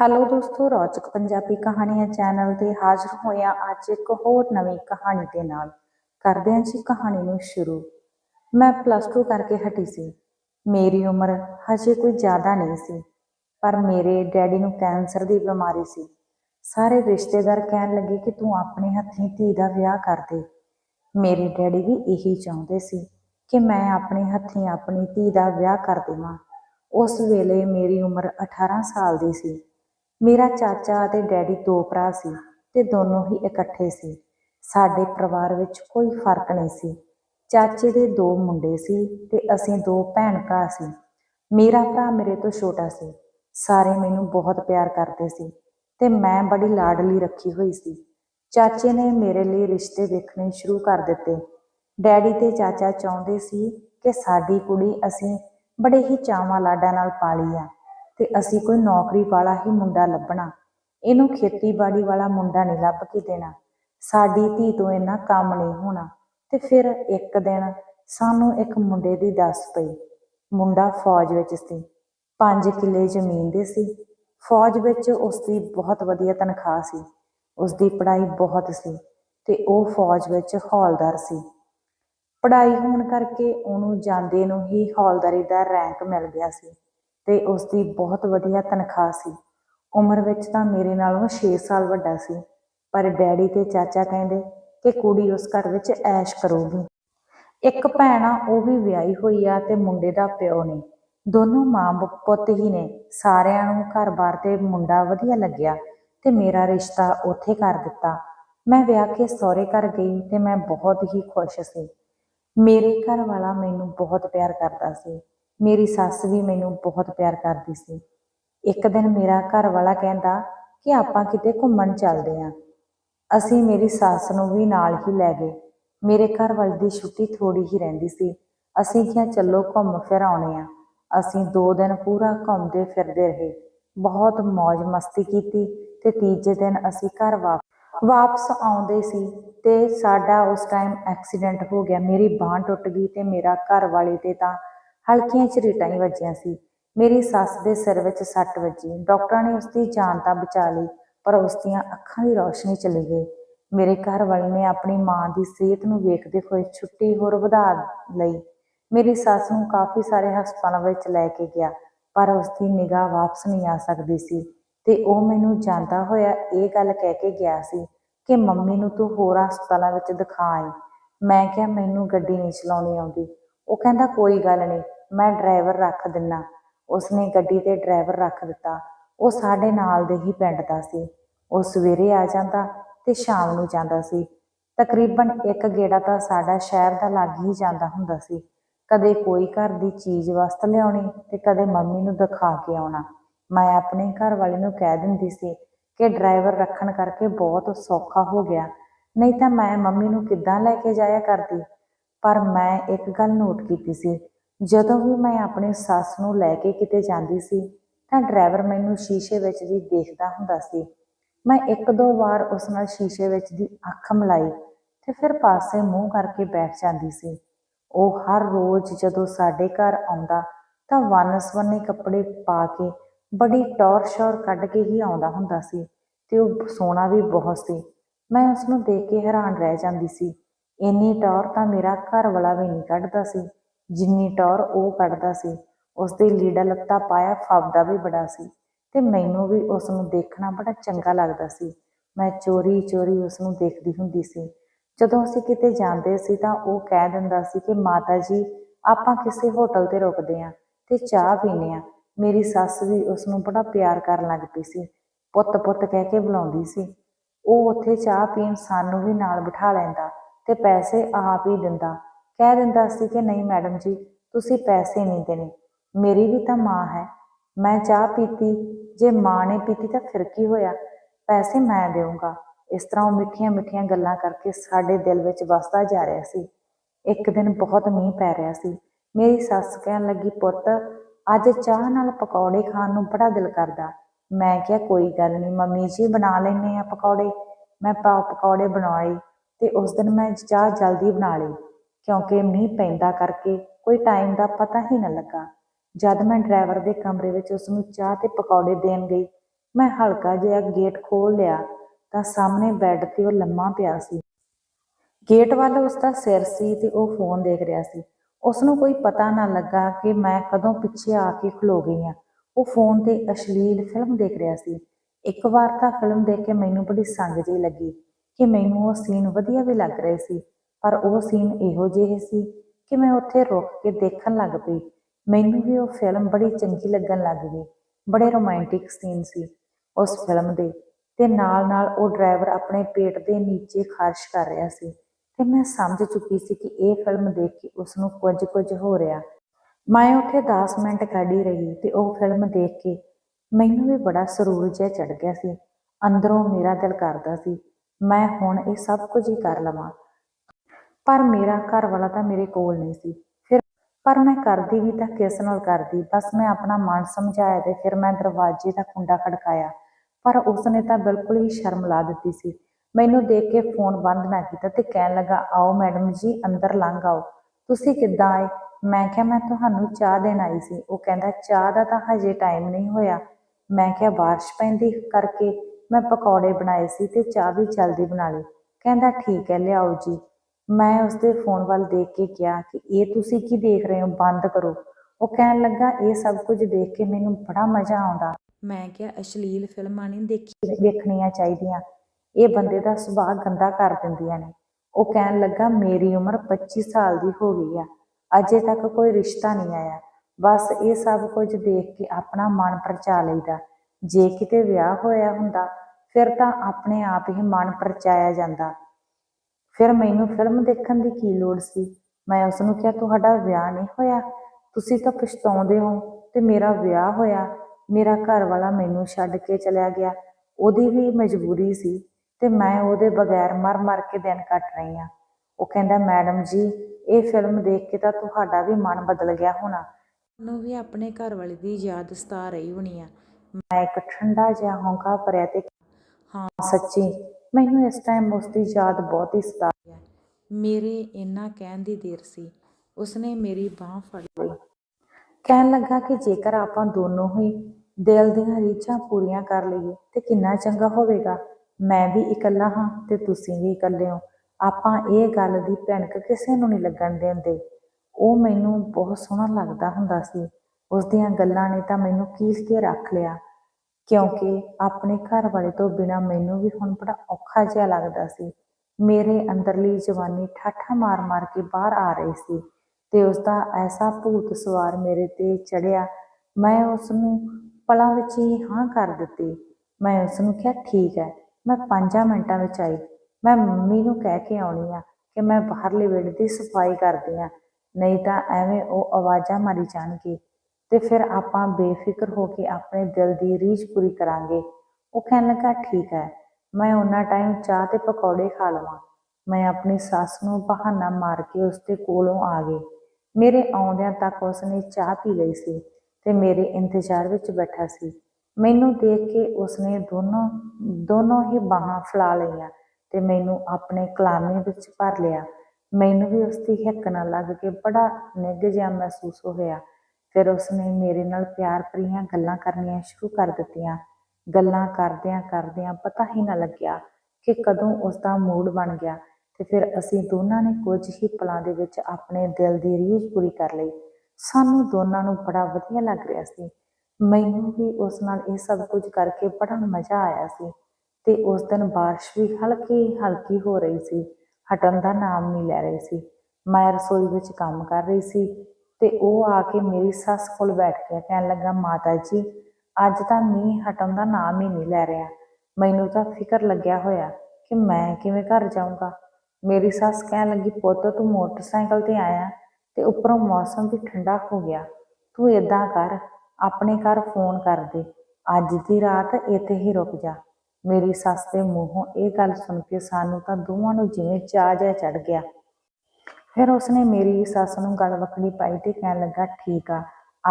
Hello ਦੋਸਤੋ, ਰੌਚਕ ਪੰਜਾਬੀ ਕਹਾਣੀਆਂ channel ਤੇ ਹਾਜ਼ਰ ਹੋਇਆ ਅੱਜ ਇੱਕ ਹੋਰ ਨਵੀਂ ਕਹਾਣੀ ਦੇ ਨਾਲ ਕਰਦੇ ਹਾਂ ਜੀ ਕਹਾਣੀ ਨੂੰ ਸ਼ੁਰੂ। ਮੈਂ ਪਲੱਸ 2 ਕਰਕੇ ਹਟੀ ਸੀ। ਮੇਰੀ ਉਮਰ ਹਜੇ ਕੋਈ ਜ਼ਿਆਦਾ ਨਹੀਂ ਸੀ, ਪਰ ਮੇਰੇ ਡੈਡੀ ਨੂੰ ਕੈਂਸਰ ਦੀ ਬਿਮਾਰੀ ਸੀ। ਸਾਰੇ ਰਿਸ਼ਤੇਦਾਰ ਕਹਿਣ ਲੱਗੇ ਕਿ ਤੂੰ ਆਪਣੇ ਹੱਥੀਂ ਧੀ ਦਾ ਵਿਆਹ ਕਰ ਦੇ। ਮੇਰੇ ਡੈਡੀ ਵੀ ਇਹੀ ਚਾਹੁੰਦੇ ਸੀ ਕਿ ਮੈਂ ਆਪਣੇ ਹੱਥੀਂ ਆਪਣੀ ਧੀ ਦਾ ਵਿਆਹ ਕਰ ਦੇਵਾਂ। ਉਸ ਵੇਲੇ ਮੇਰੀ ਉਮਰ 18 ਸਾਲ ਦੀ ਸੀ। ਮੇਰਾ ਚਾਚਾ ਅਤੇ ਡੈਡੀ ਦੋ ਭਰਾ ਸੀ ਤੇ ਦੋਨੋਂ ਹੀ ਇਕੱਠੇ ਸੀ। ਸਾਡੇ ਪਰਿਵਾਰ ਵਿੱਚ ਕੋਈ ਫ਼ਰਕ ਨਹੀਂ ਸੀ। ਚਾਚੇ ਦੇ ਦੋ ਮੁੰਡੇ ਸੀ ਤੇ ਅਸੀਂ ਦੋ ਭੈਣ ਭਰਾ ਸੀ। ਮੇਰਾ ਭਰਾ ਮੇਰੇ ਤੋਂ ਛੋਟਾ ਸੀ। ਸਾਰੇ ਮੈਨੂੰ ਬਹੁਤ ਪਿਆਰ ਕਰਦੇ ਸੀ ਤੇ ਮੈਂ ਬੜੀ ਲਾਡਲੀ ਰੱਖੀ ਹੋਈ ਸੀ। ਚਾਚੇ ਨੇ ਮੇਰੇ ਲਈ ਰਿਸ਼ਤੇ ਵੇਖਣੇ ਸ਼ੁਰੂ ਕਰ ਦਿੱਤੇ। ਡੈਡੀ ਤੇ ਚਾਚਾ ਚਾਹੁੰਦੇ ਸੀ ਕਿ ਸਾਡੀ ਕੁੜੀ ਅਸੀਂ ਬੜੇ ਹੀ ਚਾਵਾਂ ਲਾਡਾਂ ਨਾਲ ਪਾਲੀ ਆ ਤੇ ਅਸੀਂ ਕੋਈ ਨੌਕਰੀ ਵਾਲਾ ਹੀ ਮੁੰਡਾ ਲੱਭਣਾ। ਇਹਨੂੰ ਖੇਤੀਬਾੜੀ ਵਾਲਾ ਮੁੰਡਾ ਨਹੀਂ ਲੱਭ ਕੇ ਦੇਣਾ। ਸਾਡੀ ਧੀ ਤੋਂ ਇੰਨਾ ਕੰਮ ਨਹੀਂ ਹੋਣਾ। ਤੇ ਫਿਰ ਇੱਕ ਦਿਨ ਸਾਨੂੰ ਇੱਕ ਮੁੰਡੇ ਦੀ ਦੱਸ ਪਈ। ਮੁੰਡਾ ਫੌਜ ਵਿੱਚ ਸੀ। 5 ਕਿੱਲੇ ਜ਼ਮੀਨ ਦੇ ਸੀ। ਫੌਜ ਵਿੱਚ ਉਸ ਦੀ ਬਹੁਤ ਵਧੀਆ ਤਨਖਾਹ ਸੀ। ਉਸ ਦੀ ਪੜ੍ਹਾਈ ਬਹੁਤ ਸੀ ਤੇ ਉਹ ਫੌਜ ਵਿੱਚ ਹੌਲਦਾਰ ਸੀ। ਪੜ੍ਹਾਈ ਹੋਣ ਕਰਕੇ ਉਹਨੂੰ ਜਾਂਦੇ ਨੂੰ ਹੀ ਹੌਲਦਾਰੀ ਦਾ ਰੈਂਕ ਮਿਲ ਗਿਆ ਸੀ। ਤੇ ਉਸ ਦੀ ਬਹੁਤ ਵਧੀਆ ਤਨਖਾਹ ਸੀ। ਉਮਰ ਵਿੱਚ ਤਾਂ ਮੇਰੇ ਨਾਲੋਂ 6 ਸਾਲ ਵੱਡਾ ਸੀ, ਪਰ ਡੈਡੀ ਤੇ ਚਾਚਾ ਕਹਿੰਦੇ ਕਿ ਕੁੜੀ ਉਸ ਘਰ ਵਿੱਚ ਐਸ਼ ਕਰੂਗੀ। ਇੱਕ ਭੈਣ ਆ, ਉਹ ਵੀ ਵਿਆਹੀ ਹੋਈ ਆ ਤੇ ਮੁੰਡੇ ਦਾ ਪਿਓ ਨੇ। ਦੋਨੋਂ ਮਾਂ ਪੁੱਤ ਹੀ ਨੇ। ਸਾਰਿਆਂ ਨੂੰ ਘਰ-ਬਾਰ ਤੇ ਮੁੰਡਾ ਵਧੀਆ ਲੱਗਿਆ ਤੇ ਮੇਰਾ ਰਿਸ਼ਤਾ ਉੱਥੇ ਕਰ ਦਿੱਤਾ। ਮੈਂ ਵਿਆਹ ਕੇ ਸਹੁਰੇ ਘਰ ਗਈ ਤੇ ਮੈਂ ਬਹੁਤ ਹੀ ਖੁਸ਼ ਸੀ। ਮੇਰੇ ਘਰ ਵਾਲਾ ਮੈਨੂੰ ਬਹੁਤ ਪਿਆਰ ਕਰਦਾ ਸੀ। ਮੇਰੀ ਸੱਸ ਵੀ ਮੈਨੂੰ ਬਹੁਤ ਪਿਆਰ ਕਰਦੀ ਸੀ। ਇੱਕ ਦਿਨ ਮੇਰਾ ਘਰ ਵਾਲਾ ਕਹਿੰਦਾ ਕਿ ਆਪਾਂ ਕਿਤੇ ਘੁੰਮਣ ਚੱਲਦੇ ਆਂ। ਅਸੀਂ ਮੇਰੀ ਸੱਸ ਨੂੰ ਵੀ ਨਾਲ ਹੀ ਲੈ ਗਏ। ਮੇਰੇ ਘਰ ਵਾਲੇ ਦੀ ਛੁੱਟੀ ਥੋੜੀ ਹੀ ਰਹਿੰਦੀ ਸੀ। ਅਸੀਂ ਕਿਹਾ, ਚੱਲੋ ਘੁੰਮ ਫਿਰ ਆਉਣੇ ਆ। ਅਸੀਂ ਦੋ ਦਿਨ ਪੂਰਾ ਘੁੰਮਦੇ ਫਿਰਦੇ ਰਹੇ। ਬਹੁਤ ਮौज ਮਸਤੀ ਕੀਤੀ ਤੇ ਤੀਜੇ ਦਿਨ ਅਸੀਂ ਘਰ ਵਾਪਸ ਵਾਪਸ ਆਉਂਦੇ ਸੀ ਤੇ ਸਾਡਾ ਉਸ ਟਾਈਮ ਐਕਸੀਡੈਂਟ ਹੋ ਗਿਆ। ਮੇਰੀ ਬਾਂਹ ਟੁੱਟ ਗਈ ਤੇ ਮੇਰਾ ਘਰ ਵਾਲੇ ਤੇ ਤਾਂ ਹਲਕੀਆਂ ਝਰੀਟਾਂ ਹੀ ਵੱਜੀਆਂ ਸੀ। ਮੇਰੀ ਸੱਸ ਦੇ ਸਿਰ ਵਿੱਚ ਸੱਟ ਵੱਜੀ। ਡਾਕਟਰਾਂ ਨੇ ਉਸ ਦੀ ਜਾਨ ਤਾਂ ਬਚਾ ਲਈ, ਪਰ ਉਸ ਦੀਆਂ ਅੱਖਾਂ ਦੀ ਰੌਸ਼ਨੀ ਚਲੀ ਗਈ। ਮੇਰੇ ਘਰ ਵਾਲੇ ਨੇ ਆਪਣੀ ਮਾਂ ਦੀ ਸਿਹਤ ਨੂੰ ਵੇਖਦੇ ਹੋਏ ਛੁੱਟੀ ਹੋਰ ਵਧਾ ਲਈ। ਮੇਰੀ ਸੱਸ ਨੂੰ ਕਾਫੀ ਸਾਰੇ ਹਸਪਤਾਲਾਂ ਵਿੱਚ ਲੈ ਕੇ ਗਿਆ, ਪਰ ਉਸ ਦੀ ਨਿਗਾਹ ਵਾਪਸ ਨਹੀਂ ਆ ਸਕਦੀ ਸੀ ਤੇ ਉਹ ਮੈਨੂੰ ਜਾਂਦਾ ਹੋਇਆ ਇਹ ਗੱਲ ਕਹਿ ਕੇ ਗਿਆ ਸੀ ਕਿ, ਮੰਮੀ ਨੂੰ ਤੂੰ ਹੋਰ ਹਸਪਤਾਲਾਂ ਵਿੱਚ ਦਿਖਾ ਆਈ। ਮੈਂ ਕਿਹਾ, ਮੈਨੂੰ ਗੱਡੀ ਨਹੀਂ ਚਲਾਉਣੀ ਆਉਂਦੀ। ਉਹ ਕਹਿੰਦਾ, ਕੋਈ ਗੱਲ ਨਹੀਂ। ਮੈਂ ਡਰਾਈਵਰ ਰੱਖ ਦਿੰਨਾ। ਉਸਨੇ ਗੱਡੀ ਤੇ ਡਰਾਈਵਰ ਰੱਖ ਦਿੱਤਾ। ਉਹ ਸਾਡੇ ਨਾਲ ਦੇ ਹੀ ਪਿੰਡ ਦਾ ਸੀ। ਉਹ ਸਵੇਰੇ ਆ ਜਾਂਦਾ ਤੇ ਸ਼ਾਮ ਨੂੰ ਜਾਂਦਾ ਸੀ। ਤਕਰੀਬਨ ਇੱਕ ਗੇੜਾ ਤਾਂ ਸਾਡਾ ਸ਼ਹਿਰ ਦਾ ਲੱਗ ਹੀ ਜਾਂਦਾ ਹੁੰਦਾ ਸੀ। ਕਦੇ ਕੋਈ ਘਰ ਦੀ ਚੀਜ਼ ਵਸਤ ਲਿਆਉਣੀ ਤੇ ਕਦੇ ਮੰਮੀ ਨੂੰ ਦਿਖਾ ਕੇ ਆਉਣਾ। ਮੈਂ ਆਪਣੇ ਘਰ ਵਾਲੇ ਨੂੰ ਕਹਿ ਦਿੰਦੀ ਸੀ ਕਿ ਡਰਾਈਵਰ ਰੱਖਣ ਕਰਕੇ ਬਹੁਤ ਸੌਖਾ ਹੋ ਗਿਆ। ਨਹੀਂ ਤਾਂ ਮੈਂ ਮੰਮੀ ਨੂੰ ਕਿੱਦਾਂ ਲੈ ਕੇ ਜਾਇਆ ਕਰਦੀ? ਪਰ ਮੈਂ ਇੱਕ ਗੱਲ ਨੋਟ ਕੀਤੀ ਸੀ। ਜਦੋਂ ਵੀ ਮੈਂ ਆਪਣੀ ਸੱਸ ਨੂੰ ਲੈ ਕੇ ਕਿਤੇ ਜਾਂਦੀ ਸੀ, ਤਾਂ ਡਰਾਈਵਰ ਮੈਨੂੰ ਸ਼ੀਸ਼ੇ ਵਿੱਚ ਵੀ ਦੇਖਦਾ ਹੁੰਦਾ ਸੀ। ਮੈਂ ਇੱਕ ਦੋ ਵਾਰ ਉਸ ਨਾਲ ਸ਼ੀਸ਼ੇ ਵਿੱਚ ਦੀ ਅੱਖ ਮਿਲਾਈ ਤੇ ਫਿਰ ਪਾਸੇ ਮੂੰਹ ਕਰਕੇ ਬੈਠ ਜਾਂਦੀ ਸੀ। ਉਹ ਹਰ ਰੋਜ਼ ਜਦੋਂ ਸਾਡੇ ਘਰ ਆਉਂਦਾ, ਤਾਂ ਵੰਨ-ਸਵੰਨੇ ਕੱਪੜੇ ਪਾ ਕੇ ਬੜੀ ਟੌਰ ਸ਼ੌਰ ਕੱਢ ਕੇ ਹੀ ਆਉਂਦਾ ਹੁੰਦਾ ਸੀ ਤੇ ਉਹ ਸੋਹਣਾ ਵੀ ਬਹੁਤ ਸੀ। ਮੈਂ ਉਸ ਨੂੰ ਦੇਖ ਕੇ ਹੈਰਾਨ ਰਹਿ ਜਾਂਦੀ ਸੀ। ਇੰਨੀ ਟੌਰ ਤਾਂ ਮੇਰਾ ਘਰ ਵਾਲਾ ਵੀ ਨਹੀਂ ਕੱਢਦਾ ਸੀ। ਜਿੰਨੀ ਟੌਰ ਉਹ ਕੱਢਦਾ ਸੀ ਉਸ ਦੇ ਲੀੜਾ ਲੱਤਾ ਪਾਇਆ ਫੱਬਦਾ ਵੀ ਬੜਾ ਸੀ ਤੇ ਮੈਨੂੰ ਵੀ ਉਸ ਨੂੰ ਦੇਖਣਾ ਬੜਾ ਚੰਗਾ ਲੱਗਦਾ ਸੀ। ਮੈਂ ਚੋਰੀ ਚੋਰੀ ਉਸ ਨੂੰ ਦੇਖਦੀ ਹੁੰਦੀ ਸੀ। ਜਦੋਂ ਅਸੀਂ ਕਿਤੇ ਜਾਂਦੇ ਸੀ ਤਾਂ ਉਹ ਕਹਿ ਦਿੰਦਾ ਸੀ ਕਿ ਮਾਤਾ ਜੀ, ਆਪਾਂ ਕਿਸੇ ਹੋਟਲ ਤੇ ਰੁਕਦੇ ਆਂ ਤੇ ਚਾਹ ਪੀਨੇ ਆ ਮੇਰੀ ਸੱਸ ਵੀ ਉਸ ਨੂੰ ਬੜਾ ਪਿਆਰ ਕਰਨ ਲੱਗ ਪਈ ਸੀ। ਪੁੱਤ ਪੁੱਤ ਕਹਿ ਕੇ ਬੁਲਾਉਂਦੀ ਸੀ। ਉਹ ਉੱਥੇ ਚਾਹ ਪੀਣ ਸਾਨੂੰ ਵੀ ਨਾਲ ਬਿਠਾ ਲੈਂਦਾ ਤੇ ਪੈਸੇ ਆਪ ਹੀ ਦਿੰਦਾ। ਕਹਿ ਦਿੰਦਾ ਸੀ ਕਿ ਨਹੀਂ ਮੈਡਮ ਜੀ, ਤੁਸੀਂ ਪੈਸੇ ਨਹੀਂ ਦੇਣੇ। ਮੇਰੀ ਵੀ ਤਾਂ ਮਾਂ ਹੈ। ਮੈਂ ਚਾਹ ਪੀਤੀ। ਜੇ ਮਾਂ ਨੇ ਪੀਤੀ ਤਾਂ ਫਿਰ ਕੀ ਹੋਇਆ? ਪੈਸੇ ਮੈਂ ਦੇਵਾਂਗਾ ਇਸ ਤਰ੍ਹਾਂ ਉਹ ਮਿੱਠੀਆਂ ਮਿੱਠੀਆਂ ਗੱਲਾਂ ਕਰਕੇ ਸਾਡੇ ਦਿਲ ਵਿੱਚ ਵਸਦਾ ਜਾ ਰਿਹਾ ਸੀ। ਇੱਕ ਦਿਨ ਬਹੁਤ ਮੀਂਹ ਪੈ ਰਿਹਾ ਸੀ। ਮੇਰੀ ਸੱਸ ਕਹਿਣ ਲੱਗੀ, ਪੁੱਤ, ਅੱਜ ਚਾਹ ਨਾਲ ਪਕੌੜੇ ਖਾਣ ਨੂੰ ਬੜਾ ਦਿਲ ਕਰਦਾ। ਮੈਂ ਕਿਹਾ, ਕੋਈ ਗੱਲ ਨਹੀਂ, ਮੰਮੀ ਜੀ ਬਣਾ ਲੈਨੇ ਆ ਪਕੌੜੇ। ਮੈਂ ਪਾ ਪਕੌੜੇ ਬਣਾਏ ਤੇ ਉਸ ਦਿਨ ਮੈਂ ਚਾਹ ਜਲਦੀ ਬਣਾ ਲਈ। ਕਿਉਂਕਿ ਮੀਂਹ ਪੈਂਦਾ ਕਰਕੇ ਕੋਈ ਟਾਈਮ ਦਾ ਪਤਾ ਹੀ ਨਾ ਲੱਗਾ। ਜਦ ਮੈਂ ਡਰਾਈਵਰ ਦੇ ਕਮਰੇ ਵਿੱਚ ਉਸ ਨੂੰ ਚਾਹ ਤੇ ਪਕੌੜੇ ਦੇਣ ਗਈ ਮੈਂ ਹਲਕਾ ਜਿਹਾ ਗੇਟ ਖੋਲ੍ਹ ਲਿਆ ਤਾਂ ਸਾਹਮਣੇ ਬੈੱਡ ਤੇ ਉਹ ਲੰਮਾ ਪਿਆ ਸੀ। ਗੇਟ ਵੱਲ ਉਸ ਦਾ ਸਿਰ ਸੀ ਤੇ ਉਹ ਫੋਨ ਦੇਖ ਰਿਹਾ ਸੀ। ਉਸ ਨੂੰ ਕੋਈ ਪਤਾ ਨਾ ਲੱਗਾ ਕਿ ਮੈਂ ਕਦੋਂ ਪਿੱਛੇ ਆ ਕੇ ਖਲੋ ਗਈ ਹਾਂ। ਉਹ ਫੋਨ ਤੇ ਅਸ਼ਲੀਲ ਫਿਲਮ ਦੇਖ ਰਿਹਾ ਸੀ। ਇੱਕ ਵਾਰ ਤਾਂ ਫਿਲਮ ਦੇਖ ਕੇ ਮੈਨੂੰ ਬੜੀ ਸੰਗ ਜਿਹੀ ਲੱਗੀ ਕਿ ਮੈਨੂੰ ਉਹ ਸੀਨ ਵਧੀਆ ਵੀ ਲੱਗ ਰਹੇ ਸੀ। ਪਰ ਉਹ ਸੀਨ ਇਹੋ ਜਿਹੇ ਸੀ ਕਿ ਮੈਂ ਉੱਥੇ ਰੁਕ ਕੇ ਦੇਖਣ ਲੱਗ ਪਈ। ਮੈਨੂੰ ਵੀ ਉਹ ਫਿਲਮ ਬੜੀ ਚੰਗੀ ਲੱਗਣ ਲੱਗ ਗਈ। ਬੜੇ ਰੋਮਾਂਟਿਕ ਸੀਨ ਸੀ ਉਸ ਫਿਲਮ ਦੇ ਤੇ ਨਾਲ ਨਾਲ ਉਹ ਡਰਾਈਵਰ ਆਪਣੇ ਪੇਟ ਦੇ ਨੀਚੇ ਖਾਰਸ਼ ਕਰ ਰਿਹਾ ਸੀ ਤੇ ਮੈਂ ਸਮਝ ਚੁੱਕੀ ਸੀ ਕਿ ਇਹ ਫਿਲਮ ਦੇਖ ਕੇ ਉਸ ਨੂੰ ਕੁਝ ਕੁਝ ਹੋ ਰਿਹਾ। ਮੈਂ ਉੱਥੇ 10 ਮਿੰਟ ਖੜੀ ਰਹੀ ਤੇ ਉਹ ਫਿਲਮ ਦੇਖ ਕੇ ਮੈਨੂੰ ਵੀ ਬੜਾ ਸਰੂਰ ਜਿਹਾ ਚੜ ਗਿਆ ਸੀ। ਅੰਦਰੋਂ ਮੇਰਾ ਦਿਲ ਕਰਦਾ ਸੀ, ਮੈਂ ਹੁਣ ਇਹ ਸਭ ਕੁਝ ਹੀ ਕਰ ਲਵਾਂ। ਪਰ ਮੇਰਾ ਘਰ ਵਾਲਾ ਤਾਂ ਮੇਰੇ ਕੋਲ ਨਹੀਂ ਸੀ। ਫਿਰ ਪਰ ਮੈਂ ਕਰਦੀ ਵੀ ਤਾਂ ਕਿਸ ਨਾਲ ਕਰਦੀ? ਬਸ ਮੈਂ ਆਪਣਾ ਮਨ ਸਮਝਾਇਆ ਤੇ ਫਿਰ ਮੈਂ ਦਰਵਾਜ਼ੇ ਦਾ ਕੁੰਡਾ ਖੜਕਾਇਆ। ਪਰ ਉਸਨੇ ਤਾਂ ਬਿਲਕੁਲ ਹੀ ਸ਼ਰਮ ਲਾ ਦਿੱਤੀ ਸੀ। ਮੈਨੂੰ ਦੇਖ ਕੇ ਫੋਨ ਬੰਦ ਨਾ ਕੀਤਾ ਤੇ ਕਹਿਣ ਲੱਗਾ, ਆਓ ਮੈਡਮ ਜੀ, ਅੰਦਰ ਲੰਘ ਆਓ। ਤੁਸੀਂ ਕਿੱਦਾਂ ਆਏ? ਮੈਂ ਕਿਹਾ, ਮੈਂ ਤੁਹਾਨੂੰ ਚਾਹ ਦੇਣ ਆਈ ਸੀ। ਉਹ ਕਹਿੰਦਾ, ਚਾਹ ਦਾ ਤਾਂ ਹਜੇ ਟਾਈਮ ਨਹੀਂ ਹੋਇਆ। ਮੈਂ ਕਿਹਾ, ਬਾਰਿਸ਼ ਪੈਂਦੀ ਕਰਕੇ ਮੈਂ ਪਕੌੜੇ ਬਣਾਏ ਸੀ ਤੇ ਚਾਹ ਵੀ ਜਲਦੀ ਬਣਾ ਲਈ। ਕਹਿੰਦਾ, ਠੀਕ ਹੈ, ਲਿਆਓ ਜੀ। ਮੈਂ ਉਸਦੇ ਫੋਨ ਵੱਲ ਦੇਖ ਕੇ ਕਿਹਾ ਕਿ ਇਹ ਤੁਸੀਂ ਕੀ ਦੇਖ ਰਹੇ ਹੋ? ਬੰਦ ਕਰੋ। ਉਹ ਕਹਿਣ ਲੱਗਾ, ਇਹ ਸਭ ਕੁਝ ਦੇਖ ਕੇ ਮੈਨੂੰ ਬੜਾ ਮਜ਼ਾ ਆਉਂਦਾ। ਮੈਂ ਕਿਹਾ, ਅਸ਼ਲੀਲ ਫਿਲਮਾਂ ਨਹੀਂ ਦੇਖੀ ਵੇਖਣੀਆਂ ਚਾਹੀਦੀਆਂ। ਇਹ ਬੰਦੇ ਦਾ ਸੁਭਾਅ ਗੰਦਾ ਕਰ ਦਿੰਦੀਆਂ ਨੇ। ਉਹ ਕਹਿਣ ਲੱਗਾ, ਮੇਰੀ ਉਮਰ 25 ਸਾਲ ਦੀ ਹੋ ਗਈ ਆ। ਅਜੇ ਤੱਕ ਕੋਈ ਰਿਸ਼ਤਾ ਨਹੀਂ ਆਇਆ। ਬਸ ਇਹ ਸਭ ਕੁਝ ਦੇਖ ਕੇ ਆਪਣਾ ਮਨ ਪਰਚਾ ਲਈਦਾ। ਜੇ ਕਿਤੇ ਵਿਆਹ ਹੋਇਆ ਹੁੰਦਾ, ਫਿਰ ਤਾਂ ਆਪਣੇ ਆਪ ਹੀ ਮਨ ਪਰਚਾਇਆ ਜਾਂਦਾ। ਫਿਰ ਮੈਨੂੰ ਫਿਲਮ ਦੇਖਣ ਦੀ ਕੀ ਲੋੜ ਸੀ? ਮੈਂ ਉਸ ਨੂੰ ਕਿਹਾ ਤੁਹਾਡਾ ਵਿਆਹ ਨਹੀਂ ਹੋਇਆ। ਤੁਸੀਂ ਤਾਂ ਪਛਤਾਉਂਦੇ ਹੋ ਤੇ ਮੇਰਾ ਵਿਆਹ ਹੋਇਆ। ਮੇਰਾ ਘਰ ਵਾਲਾ ਮੈਨੂੰ ਛੱਡ ਕੇ ਚਲਿਆ ਗਿਆ। ਉਹਦੀ ਵੀ ਮਜਬੂਰੀ ਸੀ ਤੇ ਮੈਂ ਉਹਦੇ ਬਗੈਰ ਮਰ-ਮਰ ਕੇ ਦਿਨ ਕੱਟ ਰਹੀ ਹਾਂ। ਉਹ ਕਹਿੰਦਾ ਮੈਡਮ ਜੀ ਇਹ ਫਿਲਮ ਦੇਖ ਕੇ ਤਾਂ ਤੁਹਾਡਾ ਵੀ ਮਨ ਬਦਲ ਗਿਆ ਹੋਣਾ। ਨੂੰ ਵੀ ਆਪਣੇ ਘਰ ਵਾਲੇ ਦੀ ਯਾਦ ਸਤਾ ਰਹੀ ਹੋਣੀ ਆ। ਮੈਂ ਇੱਕ ਠੰਡਾ ਜਿਹਾ ਹੌਂਕਾ ਭਰਿਆ ਤੇ ਹਾਂ। ਸੱਚੀ ਮੈਨੂੰ ਇਸ ਟਾਈਮ ਉਸ ਦੀ ਯਾਦ ਬਹੁਤ ਹੀ ਸਤਾ ਹੈ। ਮੇਰੇ ਇੰਨਾ ਕਹਿਣ ਦੀ ਦੇਰ ਸੀ ਉਸਨੇ ਮੇਰੀ ਬਾਹ ਫੜ ਲਈ। ਕਹਿਣ ਲੱਗਾ ਕਿ ਜੇਕਰ ਆਪਾਂ ਦੋਨੋਂ ਹੀ ਦਿਲ ਦੀਆਂ ਰੀਝਾਂ ਪੂਰੀਆਂ ਕਰ ਲਈਏ ਤੇ ਕਿੰਨਾ ਚੰਗਾ ਹੋਵੇਗਾ। ਮੈਂ ਵੀ ਇਕੱਲਾ ਹਾਂ ਤੇ ਤੁਸੀਂ ਵੀ ਇਕੱਲੇ ਹੋ। ਆਪਾਂ ਇਹ ਗੱਲ ਦੀ ਭਿਣਕ ਕਿਸੇ ਨੂੰ ਨਹੀਂ ਲੱਗਣ ਦਿੰਦੇ। ਉਹ ਮੈਨੂੰ ਬਹੁਤ ਸੋਹਣਾ ਲੱਗਦਾ ਹੁੰਦਾ ਸੀ। ਉਸ ਦੀਆਂ ਗੱਲਾਂ ਨੇ ਤਾਂ ਮੈਨੂੰ ਕੀਲ ਕੇ ਰੱਖ ਲਿਆ। ਕਿਉਂਕਿ ਆਪਣੇ ਘਰ ਵਾਲੇ ਤੋਂ ਬਿਨਾ ਮੈਨੂੰ ਵੀ ਹੁਣ ਬੜਾ ਔਖਾ ਜਿਹਾ ਲੱਗਦਾ ਸੀ। ਮੇਰੇ ਅੰਦਰਲੀ ਜਵਾਨੀ ਠਾਠਾ ਮਾਰ-ਮਾਰ ਕੇ ਬਾਹਰ ਆ ਰਹੀ ਸੀ ਤੇ ਉਸ ਦਾ ਐਸਾ ਭੂਤ ਸਵਾਰ ਮੇਰੇ ਤੇ ਚੜਿਆ। ਮੈਂ ਉਸ ਨੂੰ ਪਲਾਂ ਵਿੱਚ ਹੀ ਹਾਂ ਕਰ ਦਿੱਤੀ। ਮੈਂ ਉਸ ਨੂੰ ਕਿਹਾ, ਠੀਕ ਹੈ, ਮੈਂ 5 ਮਿੰਟਾਂ ਵਿੱਚ ਆਈ। ਮੈਂ ਮੰਮੀ ਨੂੰ ਕਹਿ ਕੇ ਆਉਣੀ ਆ ਕਿ ਮੈਂ ਬਾਹਰਲੇ ਵਿਹੜੇ ਦੀ ਸਫ਼ਾਈ ਕਰਦੀ ਆ। ਨਹੀਂ ਤਾਂ ਐਵੇਂ ਉਹ ਆਵਾਜ਼ਾਂ ਮਾਰੀ ਜਾਣਗੇ। ਤੇ ਫਿਰ ਆਪਾਂ ਬੇਫਿਕਰ ਹੋ ਕੇ ਆਪਣੇ ਦਿਲ ਦੀ ਰੀਝ ਪੂਰੀ ਕਰਾਂਗੇ। ਉਹ ਕਹਿਣ ਲੱਗਾ ਠੀਕ ਹੈ। ਮੈਂ ਉਹਨਾਂ ਟਾਈਮ ਚਾਹ ਤੇ ਪਕੌੜੇ ਖਾ ਲਵਾਂ। ਮੈਂ ਆਪਣੀ ਸੱਸ ਨੂੰ ਬਹਾਨਾ ਮਾਰ ਕੇ ਉਸਦੇ ਕੋਲੋਂ ਆ ਗਈ। ਮੇਰੇ ਆਉਂਦਿਆਂ ਤੱਕ ਉਸਨੇ ਚਾਹ ਪੀ ਲਈ ਸੀ ਤੇ ਮੇਰੇ ਇੰਤਜ਼ਾਰ ਵਿੱਚ ਬੈਠਾ ਸੀ। ਮੈਨੂੰ ਦੇਖ ਕੇ ਉਸਨੇ ਦੋਨੋਂ ਦੋਨੋਂ ਹੀ ਬਾਹਾਂ ਫੈਲਾ ਲਈਆਂ ਤੇ ਮੈਨੂੰ ਆਪਣੇ ਕਲਾਮੇ ਵਿੱਚ ਭਰ ਲਿਆ। ਮੈਨੂੰ ਵੀ ਉਸਦੀ ਹਿੱਕ ਨਾਲ ਲੱਗ ਕੇ ਬੜਾ ਨਿੱਘ ਜਿਹਾ ਮਹਿਸੂਸ ਹੋਇਆ। ਫਿਰ ਉਸਨੇ ਮੇਰੇ ਨਾਲ ਪਿਆਰ ਭਰੀਆਂ ਗੱਲਾਂ ਕਰਨੀਆਂ ਸ਼ੁਰੂ ਕਰ ਦਿੱਤੀਆਂ। ਗੱਲਾਂ ਕਰਦਿਆਂ ਕਰਦਿਆਂ ਪਤਾ ਹੀ ਨਾ ਲੱਗਿਆ ਕਿ ਕਦੋਂ ਉਸਦਾ ਮੂਡ ਬਣ ਗਿਆ ਤੇ ਫਿਰ ਅਸੀਂ ਦੋਨਾਂ ਨੇ ਕੁਝ ਹੀ ਪਲਾਂ ਦੇ ਵਿੱਚ ਆਪਣੇ ਦਿਲ ਦੀ ਰੀਝ ਪੂਰੀ ਕਰ ਲਈ। ਸਾਨੂੰ ਦੋਨਾਂ ਨੂੰ ਬੜਾ ਵਧੀਆ ਲੱਗ ਰਿਹਾ ਸੀ। ਮੈਨੂੰ ਵੀ ਉਸ ਨਾਲ ਇਹ ਸਭ ਕੁਝ ਕਰਕੇ ਬੜਾ ਮਜ਼ਾ ਆਇਆ ਸੀ ਤੇ ਉਸ ਦਿਨ ਬਾਰਿਸ਼ ਵੀ ਹਲਕੀ ਹਲਕੀ ਹੋ ਰਹੀ ਸੀ। ਹਟਣ ਦਾ ਨਾਮ ਨਹੀਂ ਲੈ ਰਹੀ ਸੀ। ਮੈਂ ਰਸੋਈ ਵਿੱਚ ਕੰਮ ਕਰ ਰਹੀ ਸੀ ਤੇ ਉਹ ਆ ਕੇ ਮੇਰੀ ਸੱਸ ਕੋਲ ਬੈਠ ਗਿਆ ਕਹਿਣ ਲੱਗਾ, ਮਾਤਾ ਜੀ, ਅੱਜ ਤਾਂ ਮੀਂਹ ਹਟਣ ਦਾ ਨਾਮ ਹੀ ਨਹੀਂ ਲੈ ਰਿਹਾ। ਮੈਨੂੰ ਤਾਂ ਫਿਕਰ ਲੱਗਿਆ ਹੋਇਆ ਕਿ ਮੈਂ ਕਿਵੇਂ ਘਰ ਜਾਊਂਗਾ। ਮੇਰੀ ਸੱਸ ਕਹਿਣ ਲੱਗੀ, ਪੁੱਤ, ਤੂੰ ਮੋਟਰਸਾਈਕਲ ਤੇ ਆਇਆ ਤੇ ਉੱਪਰੋਂ ਮੌਸਮ ਵੀ ਠੰਡਾ ਹੋ ਗਿਆ। ਤੂੰ ਏਦਾਂ ਕਰ, ਆਪਣੇ ਘਰ ਫੋਨ ਕਰ ਦੇ। ਅੱਜ ਦੀ ਰਾਤ ਇੱਥੇ ਹੀ ਰੁਕ ਜਾ। ਮੇਰੀ ਸੱਸ ਦੇ ਮੂੰਹੋਂ ਇਹ ਗੱਲ ਸੁਣ ਕੇ ਸਾਨੂੰ ਤਾਂ ਦੋਵਾਂ ਨੂੰ ਜਿਵੇਂ ਚਾਹ ਜਿਹਾ ਚੜ ਗਿਆ। ਫਿਰ ਉਸਨੇ ਮੇਰੀ ਸੱਸ ਨੂੰ ਗਲ ਵੱਖੜੀ ਪਾਈ ਤੇ ਕਹਿਣ ਲੱਗਾ, ਠੀਕ ਆ,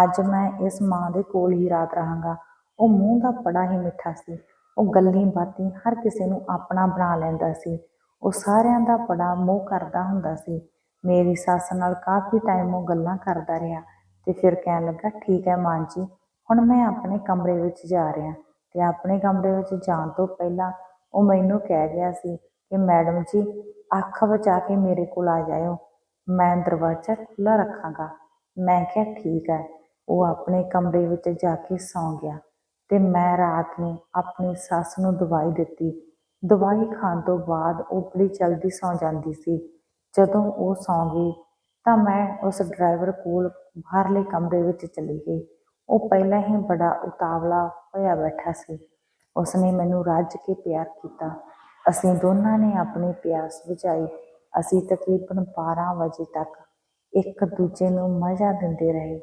ਅੱਜ ਮੈਂ ਇਸ ਮਾਂ ਦੇ ਕੋਲ ਹੀ ਰਾਤ ਰਹਾਂਗਾ। ਉਹ ਮੂੰਹ ਦਾ ਬੜਾ ਹੀ ਮਿੱਠਾ ਸੀ। ਉਹ ਗੱਲੀ ਬਾਤੀ ਹਰ ਕਿਸੇ ਨੂੰ ਆਪਣਾ ਬਣਾ ਲੈਂਦਾ ਸੀ। ਉਹ ਸਾਰਿਆਂ ਦਾ ਬੜਾ ਮੋਹ ਕਰਦਾ ਹੁੰਦਾ ਸੀ। ਮੇਰੀ ਸੱਸ ਨਾਲ ਕਾਫੀ ਟਾਈਮ ਉਹ ਗੱਲਾਂ ਕਰਦਾ ਰਿਹਾ ਤੇ ਫਿਰ ਕਹਿਣ ਲੱਗਾ, ਠੀਕ ਹੈ ਮਾਂ ਜੀ, ਹੁਣ ਮੈਂ ਆਪਣੇ ਕਮਰੇ ਵਿੱਚ ਜਾ ਰਿਹਾ ਤੇ ਆਪਣੇ ਕਮਰੇ ਵਿੱਚ ਜਾਣ ਤੋਂ ਪਹਿਲਾਂ ਉਹ ਮੈਨੂੰ ਕਹਿ ਗਿਆ ਸੀ ਕਿ, ਮੈਡਮ ਜੀ, ਅੱਖ ਬਚਾ ਕੇ ਮੇਰੇ ਕੋਲ ਆ ਜਾਇਓ। ਮੈਂ ਦਰਵਾਜ਼ਾ ਖੁੱਲ੍ਹਾ ਰੱਖਾਂਗਾ। ਮੈਂ ਕਿਹਾ, ਠੀਕ ਹੈ। ਉਹ ਆਪਣੇ ਕਮਰੇ ਵਿੱਚ ਜਾ ਕੇ ਸੌਂ ਗਿਆ ਤੇ ਮੈਂ ਰਾਤ ਨੂੰ ਆਪਣੀ ਸੱਸ ਨੂੰ ਦਵਾਈ ਦਿੱਤੀ। ਦਵਾਈ ਖਾਣ ਤੋਂ ਬਾਅਦ ਉਹ ਬੜੀ ਜਲਦੀ ਸੌਂ ਜਾਂਦੀ ਸੀ। ਜਦੋਂ ਉਹ ਸੌਂ ਗਈ ਤਾਂ ਮੈਂ ਉਸ ਡਰਾਈਵਰ ਕੋਲ ਬਾਹਰਲੇ ਕਮਰੇ ਵਿੱਚ ਚਲੀ ਗਈ। ਉਹ ਪਹਿਲਾਂ ਹੀ ਬੜਾ ਉਤਾਵਲਾ ਹੋਇਆ ਬੈਠਾ ਸੀ। ਉਸਨੇ ਮੈਨੂੰ ਰੱਜ ਕੇ ਪਿਆਰ ਕੀਤਾ। ਅਸੀਂ ਦੋਨਾਂ ਨੇ ਆਪਣੀ ਪਿਆਸ ਬੁਝਾਈ। ਅਸੀਂ ਤਕਰੀਬਨ 12 ਵਜੇ ਤੱਕ ਇੱਕ ਦੂਜੇ ਨੂੰ ਮਜ਼ਾ ਦਿੰਦੇ ਰਹੇ।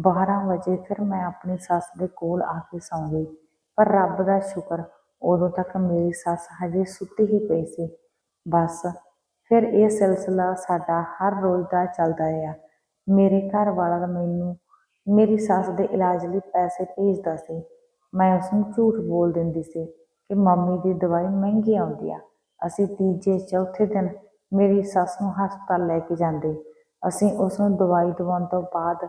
12 ਵਜੇ ਫਿਰ ਮੈਂ ਆਪਣੀ ਸੱਸ ਦੇ ਕੋਲ ਆ ਕੇ ਸੌਂ ਗਈ। ਪਰ ਰੱਬ ਦਾ ਸ਼ੁਕਰ, ਉਦੋਂ ਤੱਕ ਮੇਰੀ ਸੱਸ ਹਜੇ ਸੁੱਤੀ ਹੀ ਪਈ ਸੀ। ਬਸ ਫਿਰ ਇਹ ਸਿਲਸਿਲਾ ਸਾਡਾ ਹਰ ਰੋਜ਼ ਦਾ ਚੱਲਦਾ ਰਿਹਾ। ਮੇਰੇ ਘਰ ਵਾਲਾ ਮੈਨੂੰ ਮੇਰੀ ਸੱਸ ਦੇ ਇਲਾਜ ਲਈ ਪੈਸੇ ਭੇਜਦਾ ਸੀ। ਮੈਂ ਉਸ ਨੂੰ ਝੂਠ ਬੋਲ ਦਿੰਦੀ ਸੀ ਕਿ ਮੰਮੀ ਦੀ ਦਵਾਈ ਮਹਿੰਗੀ ਆਉਂਦੀ ਆ। ਅਸੀਂ ਤੀਜੇ, ਚੌਥੇ ਦਿਨ ਮੇਰੀ ਸੱਸ ਨੂੰ ਹਸਪਤਾਲ ਲੈ ਕੇ ਜਾਂਦੇ। ਅਸੀਂ ਉਸ ਨੂੰ ਦਵਾਈ ਦਵਾਉਣ ਤੋਂ ਬਾਅਦ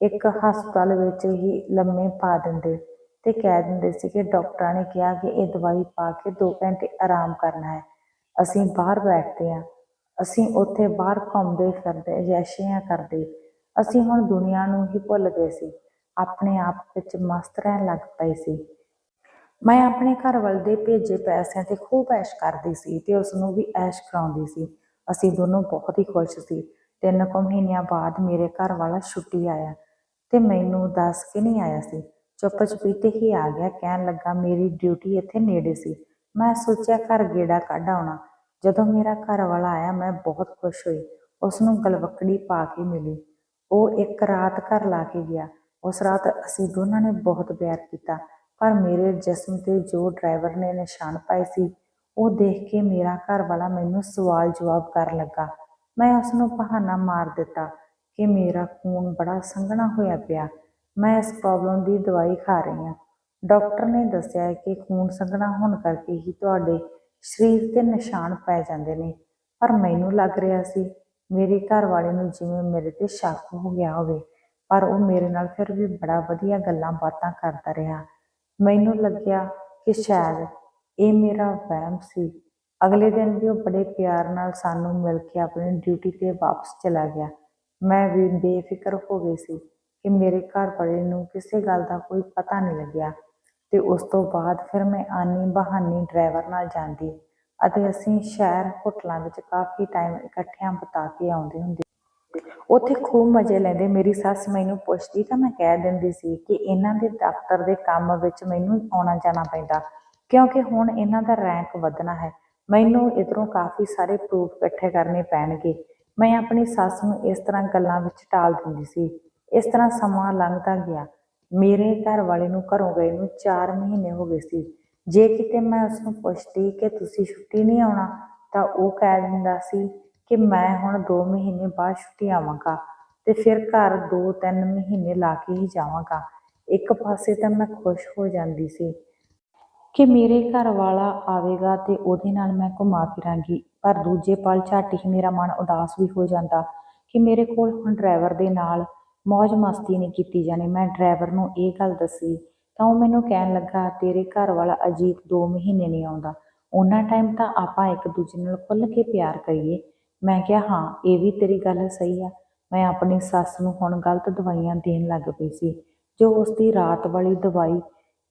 ਇੱਕ ਹਸਪਤਾਲ ਵਿੱਚ ਹੀ ਲੰਮੇ ਪਾ ਦਿੰਦੇ ਤੇ ਕਹਿ ਦਿੰਦੇ ਸੀ ਕਿ ਡਾਕਟਰਾਂ ਨੇ ਕਿਹਾ ਕਿ ਇਹ ਦਵਾਈ ਪਾ ਕੇ 2 ਘੰਟੇ ਆਰਾਮ ਕਰਨਾ ਹੈ। ਅਸੀਂ ਬਾਹਰ ਬੈਠਦੇ ਹਾਂ। ਅਸੀਂ ਉੱਥੇ ਬਾਹਰ ਘੁੰਮਦੇ ਫਿਰਦੇ ਜੈਸ਼ੀਆਂ ਕਰਦੇ। ਅਸੀਂ ਹੁਣ ਦੁਨੀਆ ਨੂੰ ਹੀ ਭੁੱਲ ਗਏ ਸੀ। ਆਪਣੇ ਆਪ ਵਿੱਚ ਮਸਤ ਰਹਿਣ ਲੱਗ ਪਏ ਸੀ। ਮੈਂ ਆਪਣੇ ਘਰ ਵੱਲ ਦੇ ਭੇਜੇ ਪੈਸਿਆਂ ਤੇ ਖੂਬ ਐਸ਼ ਕਰਦੀ ਸੀ ਤੇ ਉਸ ਨੂੰ ਵੀ ਐਸ਼ ਕਰਾਉਂਦੀ ਸੀ। ਅਸੀਂ ਦੋਨੋਂ ਬਹੁਤ ਹੀ ਖੁਸ਼ ਸੀ। ਤਿੰਨ ਕੁ ਮਹੀਨਿਆਂ ਬਾਅਦ ਮੇਰੇ ਘਰ ਵਾਲਾ ਛੁੱਟੀ ਆਇਆ ਤੇ ਮੈਨੂੰ ਦੱਸ ਕੇ ਨਹੀਂ ਆਇਆ ਸੀ। ਚੁੱਪ ਚੁਪੀਤੇ ਹੀ ਆ ਗਿਆ, ਕਹਿਣ ਲੱਗਾ, ਮੇਰੀ ਡਿਊਟੀ ਇੱਥੇ ਨੇੜੇ ਸੀ। ਮੈਂ ਸੋਚਿਆ ਘਰ ਗੇੜਾ ਕੱਢ ਆਉਣਾ। ਜਦੋਂ ਮੇਰਾ ਘਰ ਵਾਲਾ ਆਇਆ, ਮੈਂ ਬਹੁਤ ਖੁਸ਼ ਹੋਈ। ਉਸ ਨੂੰ ਗਲਵੱਕੜੀ ਪਾ ਕੇ ਮਿਲੀ। ਉਹ ਇੱਕ ਰਾਤ ਘਰ ਲਾ ਕੇ ਗਿਆ। ਉਸ ਰਾਤ ਅਸੀਂ ਦੋਨਾਂ ਨੇ ਬਹੁਤ ਪਿਆਰ ਕੀਤਾ। ਪਰ ਮੇਰੇ ਜਿਸਮ ਤੇ ਜੋ ਡਰਾਈਵਰ ਨੇ ਨਿਸ਼ਾਨ ਪਾਏ ਸੀ, ਉਹ ਦੇਖ ਕੇ ਮੇਰਾ ਘਰ ਵਾਲਾ ਮੈਨੂੰ ਸਵਾਲ ਜਵਾਬ ਕਰਨ ਲੱਗਾ। ਮੈਂ ਉਸ ਨੂੰ ਬਹਾਨਾ ਮਾਰ ਦਿੱਤਾ ਕਿ ਮੇਰਾ ਖੂਨ ਬੜਾ ਸੰਘਣਾ ਹੋਇਆ ਪਿਆ। ਮੈਂ ਇਸ ਪ੍ਰੋਬਲਮ ਦੀ ਦਵਾਈ ਖਾ ਰਹੀ ਹਾਂ। ਡਾਕਟਰ ਨੇ ਦੱਸਿਆ ਹੈ ਕਿ ਖੂਨ ਸੰਘਣਾ ਹੋਣ ਕਰਕੇ ਹੀ ਤੁਹਾਡੇ ਸਰੀਰ ਤੇ ਨਿਸ਼ਾਨ ਪੈ ਜਾਂਦੇ ਨੇ, ਪਰ ਮੈਨੂੰ ਲੱਗ ਰਿਹਾ ਸੀ ਮੇਰੇ ਘਰ ਵਾਲੇ ਨੂੰ ਜਿਵੇਂ ਮੇਰੇ ਤੇ ਸ਼ੱਕ ਹੋ ਗਿਆ ਹੋਵੇ, ਪਰ ਉਹ ਮੇਰੇ ਨਾਲ ਫਿਰ ਵੀ ਬੜਾ ਵਧੀਆ ਗੱਲਾਂ ਬਾਤਾਂ ਕਰਦਾ ਰਿਹਾ। ਮੈਨੂੰ ਲੱਗਿਆ ਕਿ ਸ਼ਾਇਦ ਇਹ ਮੇਰਾ ਵਹਿਮ ਸੀ। ਅਗਲੇ ਦਿਨ ਵੀ ਉਹ ਬੜੇ ਪਿਆਰ ਨਾਲ ਸਾਨੂੰ ਮਿਲ ਕੇ ਆਪਣੀ ਡਿਊਟੀ ਤੇ ਵਾਪਸ ਚਲਾ ਗਿਆ। ਮੈਂ ਵੀ ਬੇਫਿਕਰ ਹੋ ਗਈ ਸੀ ਕਿ ਮੇਰੇ ਘਰ ਵਾਲੇ ਨੂੰ ਕਿਸੇ ਗੱਲ ਦਾ ਕੋਈ ਪਤਾ ਨਹੀਂ ਲੱਗਿਆ ਤੇ ਉਸ ਤੋਂ ਬਾਅਦ ਫਿਰ ਮੈਂ ਆਨੀ ਬਹਾਨੀ ਡਰਾਈਵਰ ਨਾਲ ਜਾਂਦੀ ਅਤੇ ਅਸੀਂ ਸ਼ਹਿਰ ਹੋਟਲਾਂ ਵਿੱਚ ਕਾਫੀ ਟਾਈਮ ਇਕੱਠਿਆਂ ਬਿਤਾ ਕੇ ਆਉਂਦੇ ਹੁੰਦੇ ਉੱਥੇ ਖੂਬ ਮਜ਼ੇ ਲੈਂਦੇ। ਮੇਰੀ ਸੱਸ ਮੈਨੂੰ ਪੁੱਛਦੀ, ਤਾਂ ਮੈਂ ਕਹਿ ਦਿੰਦੀ ਸੀ ਕਿ ਇਹਨਾਂ ਦੇ ਦਫ਼ਤਰ ਦੇ ਕੰਮ ਵਿੱਚ ਮੈਨੂੰ ਆਉਣਾ ਜਾਣਾ ਪੈਂਦਾ, ਕਿਉਂਕਿ ਹੁਣ ਇਹਨਾਂ ਦਾ ਰੈਂਕ ਵਧਣਾ ਹੈ। ਮੈਨੂੰ ਇਧਰੋਂ ਕਾਫੀ ਸਾਰੇ ਪ੍ਰੂਫ ਇਕੱਠੇ ਕਰਨੇ ਪੈਣਗੇ। ਮੈਂ ਆਪਣੀ ਸੱਸ ਨੂੰ ਇਸ ਤਰ੍ਹਾਂ ਗੱਲਾਂ ਵਿੱਚ ਟਾਲ ਦਿੰਦੀ ਸੀ। ਇਸ ਤਰ੍ਹਾਂ ਸਮਾਂ ਲੰਘਦਾ ਗਿਆ। ਮੇਰੇ ਘਰ ਵਾਲੇ ਨੂੰ ਘਰੋਂ ਗਏ ਨੂੰ 4 ਮਹੀਨੇ ਹੋ ਗਏ ਸੀ। ਜੇ ਕਿਤੇ ਮੈਂ ਉਸ ਨੂੰ ਪੁੱਛਦੀ ਕਿ ਤੁਸੀਂ ਛੁੱਟੀ ਨਹੀਂ ਆਉਣਾ, ਤਾਂ ਉਹ ਕਹਿ ਦਿੰਦਾ ਸੀ ਕਿ ਮੈਂ ਹੁਣ 2 ਮਹੀਨੇ ਬਾਅਦ ਛੁੱਟੀ ਆਵਾਂਗਾ ਤੇ ਫਿਰ ਘਰ 2-3 ਮਹੀਨੇ ਲਾ ਕੇ ਹੀ ਜਾਵਾਂਗਾ। ਇੱਕ ਪਾਸੇ ਤਾਂ ਮੈਂ ਖੁਸ਼ ਹੋ ਜਾਂਦੀ ਸੀ ਕਿ ਮੇਰੇ ਘਰ ਵਾਲਾ ਆਵੇਗਾ ਤੇ ਉਹਦੇ ਨਾਲ ਮੈਂ ਘੁੰਮਾ ਫਿਰਾਂਗੀ, ਪਰ ਦੂਜੇ ਪਲ ਝੱਟ ਹੀ ਮੇਰਾ ਮਨ ਉਦਾਸ ਵੀ ਹੋ ਜਾਂਦਾ ਕਿ ਮੇਰੇ ਕੋਲ ਹੁਣ ਡਰਾਈਵਰ ਦੇ ਨਾਲ ਮौज ਮਸਤੀ ਨਹੀਂ ਕੀਤੀ ਜਾਣੀ। ਮੈਂ ਡਰਾਈਵਰ ਨੂੰ ਇਹ ਗੱਲ ਦੱਸੀ, ਤਾਂ ਉਹ ਮੈਨੂੰ ਕਹਿਣ ਲੱਗਾ, ਤੇਰੇ ਘਰ ਵਾਲਾ ਅਜੀਤ 2 ਮਹੀਨੇ ਨਹੀਂ ਆਉਂਦਾ। ਉਹਨਾਂ ਟਾਈਮ ਤਾਂ ਆਪਾਂ ਇੱਕ ਦੂਜੇ ਨਾਲ ਖੁੱਲ੍ਹ ਕੇ ਪਿਆਰ ਕਰੀਏ। ਮੈਂ ਕਿਹਾ, ਹਾਂ, ਇਹ ਵੀ ਤੇਰੀ ਗੱਲ ਸਹੀ ਆ। ਮੈਂ ਆਪਣੀ ਸੱਸ ਨੂੰ ਹੁਣ ਗਲਤ ਦਵਾਈਆਂ ਦੇਣ ਲੱਗ ਪਈ ਸੀ। ਜੋ ਉਸ ਦੀ ਰਾਤ ਵਾਲੀ ਦਵਾਈ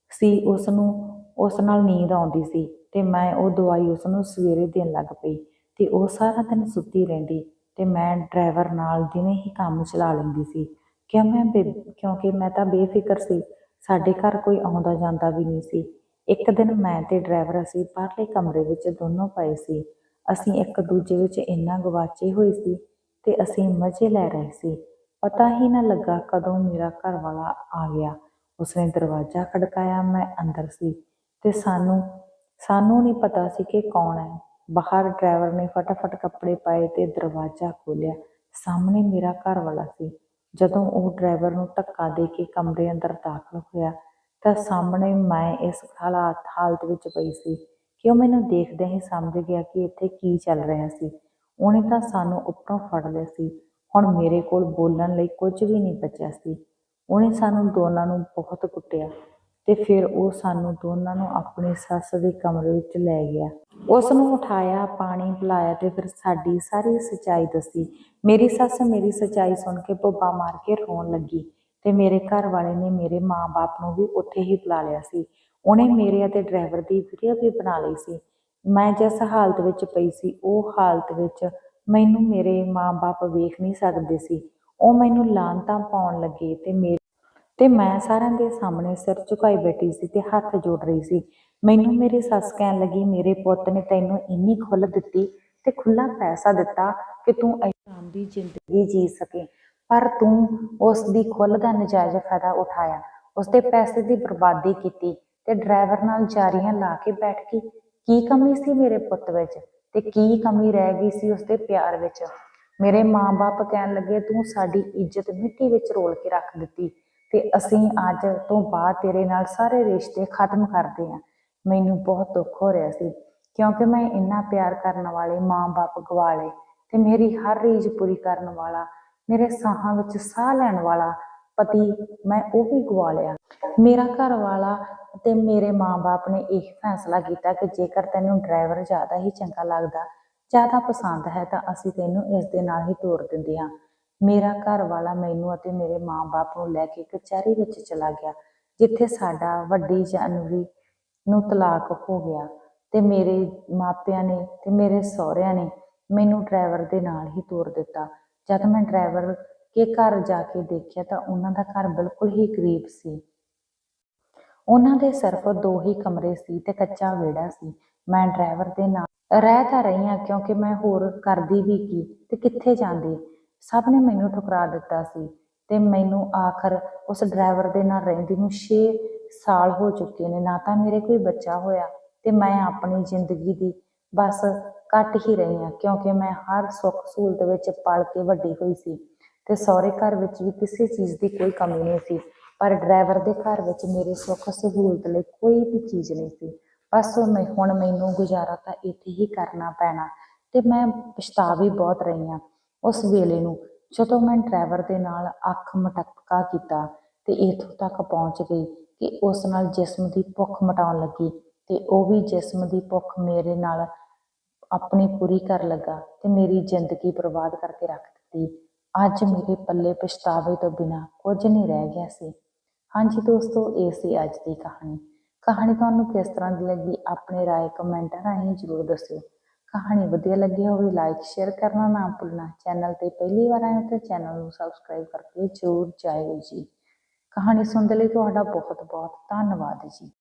ਸੀ ਉਸ ਨੂੰ ਉਸ ਨਾਲ ਨੀਂਦ ਆਉਂਦੀ ਸੀ ਤੇ ਮੈਂ ਉਹ ਦਵਾਈ ਉਸ ਨੂੰ ਸਵੇਰੇ ਦੇਣ ਲੱਗ ਪਈ ਤੇ ਉਹ ਸਾਰਾ ਦਿਨ ਸੁੱਤੀ ਰਹਿੰਦੀ ਤੇ ਮੈਂ ਡਰਾਈਵਰ ਨਾਲ ਦਿਨੇ ਹੀ ਕੰਮ ਚਲਾ ਲੈਂਦੀ ਸੀ। ਕਿਉਂ ਮੈਂ ਬੇ- ਕਿਉਂਕਿ ਮੈਂ ਤਾਂ ਬੇਫਿਕਰ ਸੀ, ਸਾਡੇ ਘਰ ਕੋਈ ਆਉਂਦਾ ਜਾਂਦਾ ਵੀ ਨਹੀਂ ਸੀ। ਇੱਕ ਦਿਨ ਮੈਂ ਤੇ ਡਰਾਈਵਰ ਅਸੀਂ ਬਾਹਰਲੇ ਕਮਰੇ ਵਿੱਚ ਦੋਨੋਂ ਪਏ ਸੀ। ਅਸੀਂ ਇੱਕ ਦੂਜੇ ਵਿੱਚ ਇੰਨਾ ਗਵਾਚੇ ਹੋਏ ਸੀ ਤੇ ਅਸੀਂ ਮਜ਼ੇ ਲੈ ਰਹੇ ਸੀ। ਪਤਾ ਹੀ ਨਾ ਲੱਗਾ ਕਦੋਂ ਮੇਰਾ ਘਰ ਵਾਲਾ ਆ ਗਿਆ। ਉਸਨੇ ਦਰਵਾਜ਼ਾ ਖੜਕਾਇਆ, ਮੈਂ ਅੰਦਰ ਸੀ ਤੇ ਸਾਨੂੰ ਸਾਨੂੰ ਨਹੀਂ ਪਤਾ ਸੀ ਕਿ ਕੌਣ ਹੈ। ਬਾਹਰ ਡਰਾਈਵਰ ਨੇ ਫਟਾਫਟ ਕੱਪੜੇ ਪਾਏ ਤੇ ਦਰਵਾਜ਼ਾ ਖੋਲ੍ਹਿਆ। ਸਾਹਮਣੇ ਮੇਰਾ ਘਰ ਵਾਲਾ ਸੀ। ਜਦੋਂ ਉਹ ਡਰਾਈਵਰ ਨੂੰ ਧੱਕਾ ਦੇ ਕੇ ਕਮਰੇ ਅੰਦਰ ਦਾਖਲ ਹੋਇਆ ਤਾਂ ਸਾਹਮਣੇ ਮੈਂ ਇਸ ਹਾਲਾਤ, ਹਾਲਤ ਵਿੱਚ ਪਈ ਸੀ। ਕਿ ਉਹ ਮੈਨੂੰ ਦੇਖਦਿਆਂ ਹੀ ਸਮਝ ਗਿਆ ਕਿ ਇੱਥੇ ਕੀ ਚੱਲ ਰਿਹਾ ਸੀ। ਉਹਨੇ ਤਾਂ ਸਾਨੂੰ ਉੱਪਰੋਂ ਫੜ ਲਿਆ ਸੀ। ਹੁਣ ਮੇਰੇ ਕੋਲ ਬੋਲਣ ਲਈ ਕੁਝ ਵੀ ਨਹੀਂ ਬਚਿਆ ਸੀ। ਉਹਨੇ ਸਾਨੂੰ ਦੋਨਾਂ ਨੂੰ ਬਹੁਤ ਕੁੱਟਿਆ ਤੇ ਫਿਰ ਉਹ ਸਾਨੂੰ ਦੋਨਾਂ ਨੂੰ ਆਪਣੀ ਸੱਸ ਦੇ ਕਮਰੇ ਵਿੱਚ ਲੈ ਗਿਆ। ਉਸ ਨੂੰ ਉਠਾਇਆ, ਪਾਣੀ ਪਿਲਾਇਆ ਤੇ ਫਿਰ ਸਾਡੀ ਸਾਰੀ ਸੱਚਾਈ ਦੱਸੀ। ਮੇਰੀ ਸੱਸ ਮੇਰੀ ਸੱਚਾਈ ਸੁਣ ਕੇ ਬੱਬਾ ਮਾਰ ਕੇ ਰੋਣ ਲੱਗੀ। ਤੇ ਮੇਰੇ ਘਰ ਵਾਲੇ ਨੇ ਮੇਰੇ ਮਾਂ-ਬਾਪ ਨੂੰ ਵੀ ਉੱਥੇ ਹੀ ਬੁਲਾ ਲਿਆ ਸੀ। ਉਹਨੇ ਮੇਰੇ ਅਤੇ ਡਰਾਈਵਰ ਦੀ ਵੀਡੀਓ ਵੀ ਬਣਾ ਲਈ ਸੀ। ਮੈਂ ਜਿਸ ਹਾਲਤ ਵਿੱਚ ਪਈ ਸੀ, ਉਹ ਹਾਲਤ ਵਿੱਚ ਮੈਨੂੰ ਮੇਰੇ ਮਾਂ-ਬਾਪ ਵੇਖ ਨਹੀਂ ਸਕਦੇ ਸੀ। ਉਹ ਮੈਨੂੰ ਲਾਂਤਾਂ ਪਾਉਣ ਲੱਗੇ ਤੇ ਮੇਰੇ ਤੇ ਮੈਂ ਸਾਰਿਆਂ ਦੇ ਸਾਹਮਣੇ ਸਿਰ ਝੁਕਾਈ ਬੈਠੀ ਸੀ ਤੇ ਹੱਥ ਜੋੜ ਰਹੀ ਸੀ। ਮੈਨੂੰ ਮੇਰੀ ਸੱਸ ਕਹਿਣ ਲੱਗੀ, ਮੇਰੇ ਪੁੱਤ ਨੇ ਤੈਨੂੰ ਇੰਨੀ ਖੁੱਲ ਦਿੱਤੀ ਤੇ ਖੁੱਲਾ ਪੈਸਾ ਦਿੱਤਾ ਕਿ ਤੂੰ ਆਰਾਮ ਦੀ ਜ਼ਿੰਦਗੀ ਜੀ ਸਕੇ। ਪਰ ਤੂੰ ਉਸ ਦੀ ਖੁੱਲ੍ਹ ਦਾ ਨਜਾਇਜ਼ ਫਾਇਦਾ ਉਠਾਇਆ। ਉਸ ਦੇ ਪੈਸੇ ਦੀ ਬਰਬਾਦੀ ਕੀਤੀ ਤੇ ਡਰਾਈਵਰ ਨਾਲ ਜਾਰੀਆਂ ਲਾ ਕੇ ਬੈਠ ਗਈ। ਕੀ ਕਮੀ ਸੀ ਮੇਰੇ ਪੁੱਤ ਵਿੱਚ ਤੇ ਕੀ ਕਮੀ ਰਹਿ ਗਈ ਸੀ ਉਸ ਦੇ ਪਿਆਰ ਵਿੱਚ? ਮੇਰੇ ਮਾਂ-ਬਾਪ ਕਹਿਣ ਲੱਗੇ, ਤੂੰ ਸਾਡੀ ਇੱਜ਼ਤ ਮਿੱਟੀ ਵਿੱਚ ਰੋਲ ਕੇ ਰੱਖ ਦਿੱਤੀ ਤੇ ਅਸੀਂ ਅੱਜ ਤੋਂ ਬਾਅਦ ਤੇਰੇ ਨਾਲ ਸਾਰੇ ਰਿਸ਼ਤੇ ਖਤਮ ਕਰਦੇ ਹਾਂ ਮੈਨੂੰ ਬਹੁਤ ਦੁੱਖ ਹੋ ਰਿਹਾ ਸੀ ਕਿਉਂਕਿ ਮੈਂ ਇੰਨਾ ਪਿਆਰ ਕਰਨ ਵਾਲੇ ਮਾਂ-ਬਾਪ ਗਵਾ ਲਏ ਤੇ ਮੇਰੀ ਹਰ ਰੀਝ ਪੂਰੀ ਕਰਨ ਵਾਲਾ ਮੇਰੇ ਸਾਹਾਂ ਵਿੱਚ ਸਾਹ ਲੈਣ ਵਾਲਾ ਪਤੀ ਮੈਂ ਉਹ ਵੀ ਗਵਾ ਲਿਆ। ਮੇਰਾ ਘਰ ਵਾਲਾ ਤੇ ਮੇਰੇ ਮਾਂ-ਬਾਪ ਨੇ ਇਹ ਫੈਸਲਾ ਕੀਤਾ ਕਿ ਜੇਕਰ ਤੈਨੂੰ ਡਰਾਈਵਰ ਜ਼ਿਆਦਾ ਹੀ ਚੰਗਾ ਲੱਗਦਾ, ਜ਼ਿਆਦਾ ਪਸੰਦ ਹੈ ਤਾਂ ਅਸੀਂ ਤੈਨੂੰ ਇਸ ਦੇ ਨਾਲ ਹੀ ਤੋਰ ਦਿੰਦੇ ਹਾਂ। ਮੇਰਾ ਘਰ ਵਾਲਾ ਮੈਨੂੰ ਅਤੇ ਮੇਰੇ ਮਾਂ-ਬਾਪ ਨੂੰ ਲੈ ਕੇ ਕਚਹਿਰੀ ਵਿੱਚ ਚਲਾ ਗਿਆ, ਜਿੱਥੇ ਸਾਡਾ ਵੱਡੀ ਜਨਵਰੀ ਨੂੰ ਤਲਾਕ ਹੋ ਗਿਆ ਤੇ ਮੇਰੇ ਮਾਪਿਆਂ ਨੇ ਤੇ ਮੇਰੇ ਸਹੁਰਿਆਂ ਨੇ ਮੈਨੂੰ ਡਰਾਈਵਰ ਦੇ ਨਾਲ ਹੀ ਤੋਰ ਦਿੱਤਾ। ਜਦ ਮੈਂ ਡਰਾਈਵਰ ਕੇ ਘਰ ਜਾ ਕੇ ਦੇਖਿਆ ਤਾਂ ਉਹਨਾਂ ਦਾ ਘਰ ਬਿਲਕੁਲ ਹੀ ਗਰੀਬ ਸੀ। ਉਹਨਾਂ ਦੇ ਸਿਰਫ ਦੋ ਹੀ ਕਮਰੇ ਸੀ ਤੇ ਕੱਚਾ ਵਿਹੜਾ ਸੀ। ਮੈਂ ਡਰਾਈਵਰ ਦੇ ਨਾਲ ਰਹਿ ਤਾਂ ਰਹੀ ਹਾਂ ਕਿਉਂਕਿ ਮੈਂ ਹੋਰ ਕਰਦੀ ਵੀ ਕੀ ਤੇ ਕਿੱਥੇ ਜਾਂਦੀ? ਸਭ ਨੇ ਮੈਨੂੰ ਠੁਕਰਾ ਦਿੱਤਾ ਸੀ ਤੇ ਮੈਨੂੰ ਆਖਰ ਉਸ ਡਰਾਈਵਰ ਦੇ ਨਾਲ ਰਹਿੰਦੀ ਨੂੰ 6 ਸਾਲ ਹੋ ਚੁੱਕੇ ਨੇ, ਨਾ ਤਾਂ ਮੇਰੇ ਕੋਈ ਬੱਚਾ ਹੋਇਆ ਤੇ ਮੈਂ ਆਪਣੀ ਜ਼ਿੰਦਗੀ ਦੀ ਬਸ ਘੱਟ ਹੀ ਰਹੀ ਹਾਂ, ਕਿਉਂਕਿ ਮੈਂ ਹਰ ਸੁੱਖ ਸਹੂਲਤ ਵਿੱਚ ਪਲ ਕੇ ਵੱਡੀ ਹੋਈ ਸੀ ਤੇ ਸਹੁਰੇ ਘਰ ਵਿੱਚ ਵੀ ਕਿਸੇ ਚੀਜ਼ ਦੀ ਕੋਈ ਕਮੀ ਨਹੀਂ ਸੀ, ਪਰ ਡਰਾਈਵਰ ਦੇ ਘਰ ਵਿੱਚ ਮੇਰੇ ਸੁੱਖ ਸਹੂਲਤ ਲਈ ਕੋਈ ਵੀ ਚੀਜ਼ ਨਹੀਂ ਸੀ। ਬਸ ਮੈਂ, ਹੁਣ ਮੈਨੂੰ ਗੁਜ਼ਾਰਾ ਤਾਂ ਇੱਥੇ ਹੀ ਕਰਨਾ ਪੈਣਾ ਤੇ ਮੈਂ ਪਛਤਾ ਵੀ ਬਹੁਤ ਰਹੀ ਹਾਂ। ਉਸ ਵੇਲੇ ਨੂੰ ਜਦੋਂ ਮੈਂ ਡਰਾਈਵਰ ਦੇ ਨਾਲ ਅੱਖ ਮਟਕਾ ਕੀਤਾ ਤੇ ਇੱਥੋਂ ਤੱਕ ਪਹੁੰਚ ਗਈ ਕਿ ਉਸ ਨਾਲ ਜਿਸਮ ਦੀ ਭੁੱਖ ਮਿਟਾਉਣ ਲੱਗੀ ਤੇ ਉਹ ਵੀ ਜਿਸਮ ਦੀ ਭੁੱਖ ਮੇਰੇ ਨਾਲ ਆਪਣੀ ਪੂਰੀ ਕਰ ਲੱਗਾ ਤੇ ਮੇਰੀ ਜ਼ਿੰਦਗੀ ਬਰਬਾਦ ਕਰਕੇ ਰੱਖ ਦਿੱਤੀ। ਅੱਜ ਮੇਰੇ ਪੱਲੇ ਪਛਤਾਵੇ ਤੋਂ ਬਿਨਾ ਕੁਝ ਨਹੀਂ ਰਹਿ ਗਿਆ ਸੀ। ਹਾਂਜੀ ਦੋਸਤੋ, ਇਹ ਸੀ ਅੱਜ ਦੀ ਕਹਾਣੀ। ਕਹਾਣੀ ਤੁਹਾਨੂੰ ਕਿਸ ਤਰ੍ਹਾਂ ਦੀ ਲੱਗੀ ਆਪਣੇ ਰਾਏ ਕਮੈਂਟਾਂ ਰਾਹੀਂ ਜ਼ਰੂਰ ਦੱਸਿਓ। ਕਹਾਣੀ ਵਧੀਆ ਲੱਗੀ ਹੋਵੇ ਲਾਈਕ, ਸ਼ੇਅਰ ਕਰਨਾ ਨਾ ਭੁੱਲਣਾ। ਚੈਨਲ ਤੇ ਪਹਿਲੀ ਵਾਰ ਆਏ ਹੋ ਤਾਂ ਚੈਨਲ ਨੂੰ ਸਬਸਕ੍ਰਾਈਬ ਕਰਕੇ ਜ਼ਰੂਰ ਜਾਇਓ ਜੀ। ਕਹਾਣੀ ਸੁਣਨ ਲਈ ਤੁਹਾਡਾ ਬਹੁਤ ਬਹੁਤ ਧੰਨਵਾਦ ਜੀ।